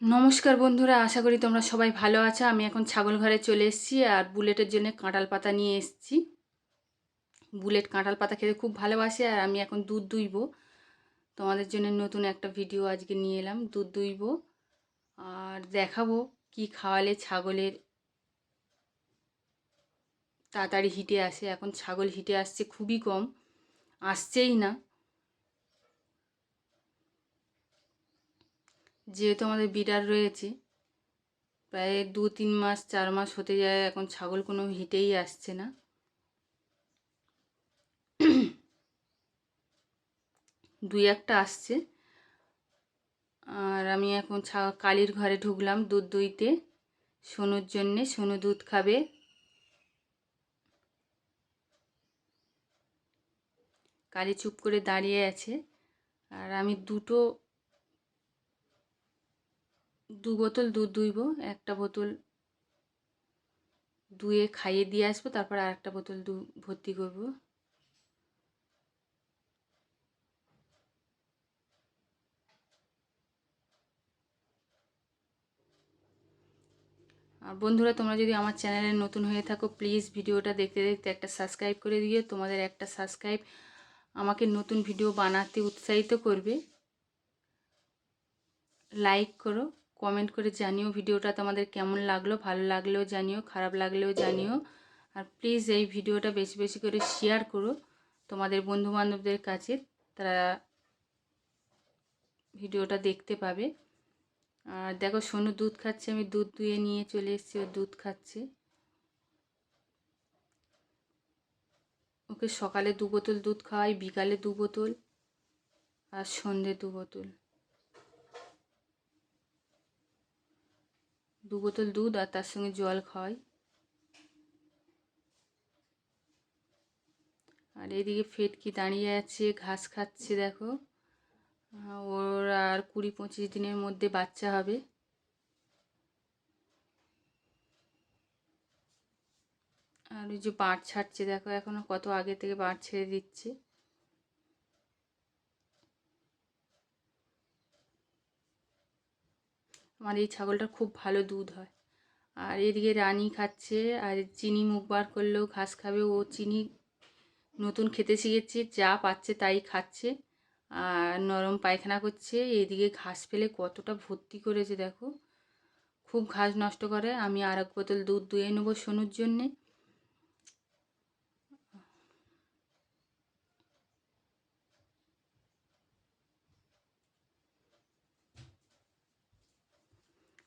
নমস্কার বন্ধুরা, আশা করি তোমরা সবাই ভালো আছো। আমি এখন ছাগল ঘরে চলে এসেছি আর বুলেটের জন্য কাঁঠাল পাতা নিয়ে এসেছি। বুলেট কাঁঠাল পাতা খেতে খুব ভালোবাসে আর আমি এখন দুধ দুইব। তোমাদের জন্য নতুন একটা ভিডিও আজকে নিয়ে এলাম, দুধ দুইব। আর দেখাবো কি খাওয়ালে ছাগলের তাড়াতাড়ি হিটে আসে। এখন ছাগল হিটে আসছে খুবই কম, আসছেই না। যেহেতু আমাদের বিড়াল রয়েছে, প্রায় দু তিন মাস, চার মাস হতে যায়, এখন ছাগল কোনো হিটেই আসছে না। দুই একটা আসছে। আর আমি এখন ছা, কালির ঘরে ঢুকলাম দুধ দুইতে। সোনুর জন্যে, সোনু দুধ খাবে। কালি চুপ করে দাঁড়িয়ে আছে। আর আমি দুটো দু বোতল দুধ দুইব একটা বোতল দুয়ে খাইয়ে দিয়ে আসব, তারপর আর একটা বোতল দু ভর্তি করব। আর বন্ধুরা, তোমরা যদি আমার চ্যানেলে নতুন হয়ে থাকো, প্লিজ ভিডিওটা দেখতে দেখতে একটা সাবস্ক্রাইব করে দিও। তোমাদের একটা সাবস্ক্রাইব আমাকে নতুন ভিডিও বানাতে উৎসাহিত করবে। লাইক করো। কমেন্ট করে জানিও ভিডিওটা তোমাদের কেমন লাগল, ভালো লাগলেও জানিও, খারাপ লাগলেও জানিও। আর প্লিজ এই ভিডিওটা বেশি বেশি করে শেয়ার করো তোমাদের বন্ধুবান্ধবদের কাছে, তারা ভিডিওটা দেখতে পাবে। আর দেখো সোনু দুধ খাচ্ছে, আমি দুধ দুয়ে নিয়ে চলে এসেছি, ও দুধ খাচ্ছে। ওকে সকালে দু বোতল দুধ খাওয়াই, বিকালে দু বোতল, আর সন্ধে দু বোতল। দু বোতল দুধ আর তার সঙ্গে জল খাওয়াই। আর এদিকে ফেটকি দাঁড়িয়ে আছে, ঘাস খাচ্ছে দেখো। ওর আর কুড়ি পঁচিশ দিনের মধ্যে বাচ্চা হবে। আর ওই যে বাঁট ছাড়ছে দেখো, এখনও কত আগে থেকে বাঁট ছেড়ে দিচ্ছে। আমার এই ছাগলটার খুব ভালো দুধ হয়। আর এদিকে রানি খাচ্ছে, আর চিনি মুখ বার করলেও ঘাস খাবে। ও চিনি নতুন খেতে শিখেছে, যা পাচ্ছে তাই খাচ্ছে। আর নরম পায়খানা করছে, এদিকে ঘাস ফেলে কতটা ভর্তি করেছে দেখো। খুব ঘাস নষ্ট করে। আমি আর এক বোতল দুধ দুয়ে নেব সোনুর জন্যে।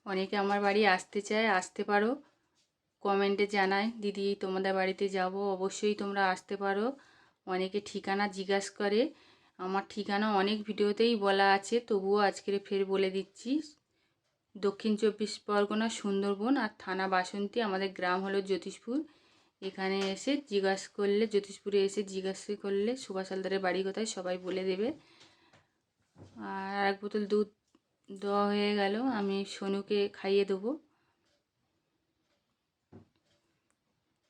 অনেকে আমার বাড়ি আসতে চায়, আসতে পারো। কমেন্টে জানায় দিদি, তোমাদের বাড়িতে যাব, অবশ্যই তোমরা আসতে পারো। অনেকে ঠিকানা জিজ্ঞাস করে। আমার ঠিকানা অনেক ভিডিওতেই বলা আছে, তবুও আজকের ফের বলে দিচ্ছি। দক্ষিণ চব্বিশ পরগনা, সুন্দরবন আর থানা বাসন্তী, আমাদের গ্রাম হলো জ্যোতিষপুর। এখানে এসে জিজ্ঞাস করলে, জ্যোতিষপুরে এসে জিজ্ঞাসা করলে, সুভাষ হালদারের বাড়ি কোথায় সবাই বলে দেবে। আর এক বোতল দুধ দেওয়া হয়ে গেল, আমি সোনুকে খাইয়ে দেবো।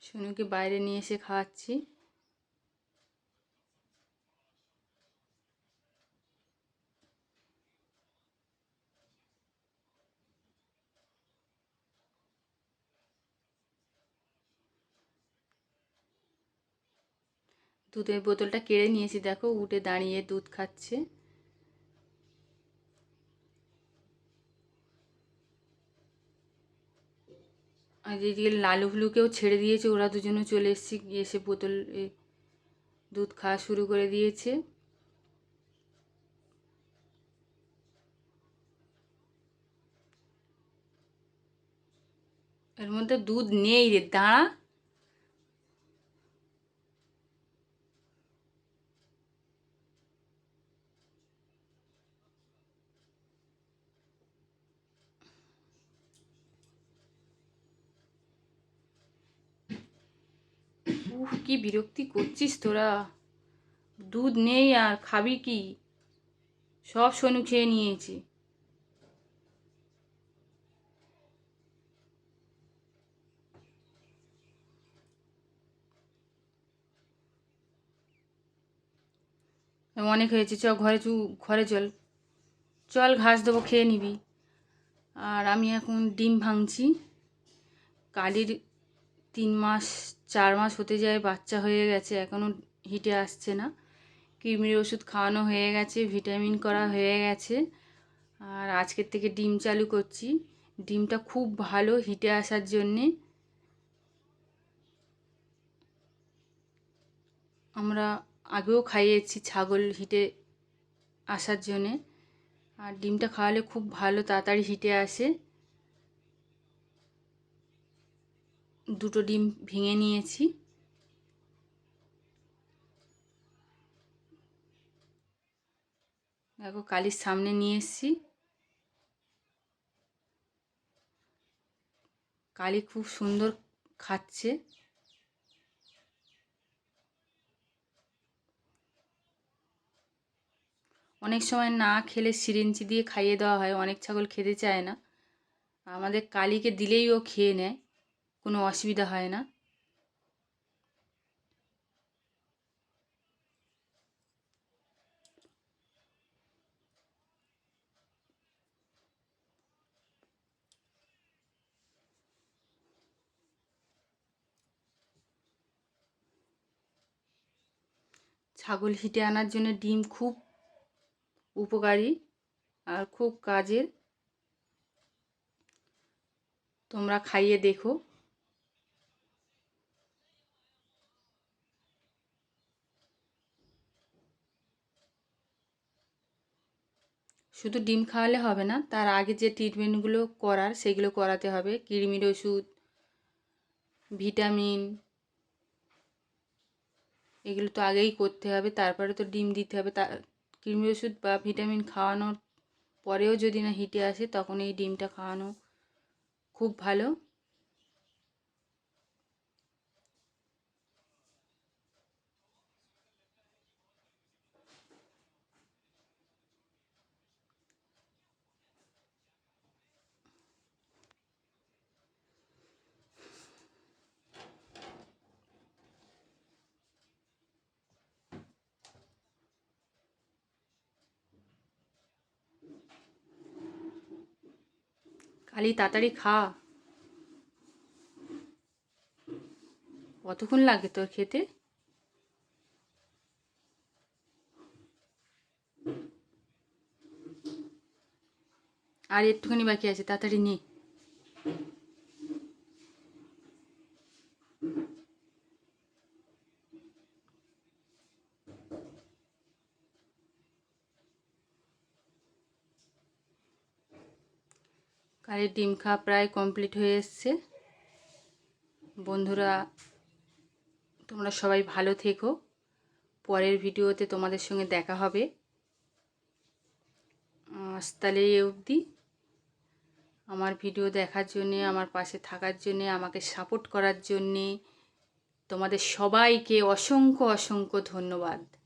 সোনুকে বাইরে নিয়ে এসে খাওয়াচ্ছি। দুধের বোতলটা কেড়ে নিয়েছি, দেখো, উঠে দাঁড়িয়ে দুধ খাচ্ছে। এদিকে লালু ভুলুকেও ছেড়ে দিয়েছে, ওরা দুজনও চলে এসেছি এসে বোতল দুধ খাওয়া শুরু করে দিয়েছে। এর মধ্যে দুধ নেই রে, দাঁড়া। উফ, কি বিরক্তি করছিস তোরা? দুধ নেই আর খাবি কি? সব সোনু খেয়ে নিয়েছে। অনেক হয়েছে চ ঘরে চু, ঘরে চল। চল ঘাস দেবো, খেয়ে নিবি। আর আমি এখন ডিম ভাঙছি। কালির তিন মাস চার মাস হতে যায়, বাচ্চা হয়ে গেছে এখনও হিটে আসছে না। কৃমির ওষুধ খাওয়ানো হয়ে গেছে, ভিটামিন করা হয়ে গেছে। আর আজকের থেকে ডিম চালু করছি। ডিমটা খুব ভালো হিটে আসার জন্যে। আমরা আগেও খাইয়েছি ছাগল হিটে আসার জন্যে। আর ডিমটা খাওয়ালে খুব ভালো তাড়াতাড়ি হিটে আসে। দুটো ডিম ভেঙে নিয়েছি। দেখো কালির সামনে নিয়ে এসছি। কালি খুব সুন্দর খাচ্ছে। অনেক সময় না খেলে সিরিঞ্জি দিয়ে খাইয়ে দেওয়া হয়, অনেক ছাগল খেতে চায় না। আমাদের কালিকে দিলেই ও খেয়ে নেয়। কোনো অসুবিধা হয় না। ছাগল হিটে আনার জন্য ডিম খুব উপকারী আর খুব কাজের। তোমরা খাইয়ে দেখো। শুধু ডিম খাওয়ালে হবে না, তার আগে যে ট্রিটমেন্টগুলো করার সেগুলো করাতে হবে। কৃমির ওষুধ, ভিটামিন, এগুলো তো আগেই করতে হবে, তারপরে তো ডিম দিতে হবে। তা কৃমি ওষুধ বা ভিটামিন খাওয়ানোর পরেও যদি না হিটে আসে, তখন এই ডিমটা খাওয়ানো খুব ভালো। খালি তাড়াতাড়ি খা। কতক্ষণ লাগে তোর খেতে? আর একটুখানি বাকি আছে তাড়াতাড়ি নে কারের ডিম খাওয়া প্রায় কমপ্লিট হয়ে এসছে। বন্ধুরা, তোমরা সবাই ভালো থেকো। পরের ভিডিওতে তোমাদের সঙ্গে দেখা হবে। আজ তাহলে এ অবধি। আমার ভিডিও দেখার জন্যে, আমার পাশে থাকার জন্যে, আমাকে সাপোর্ট করার জন্যে তোমাদের সবাইকে অসংখ্য অসংখ্য ধন্যবাদ।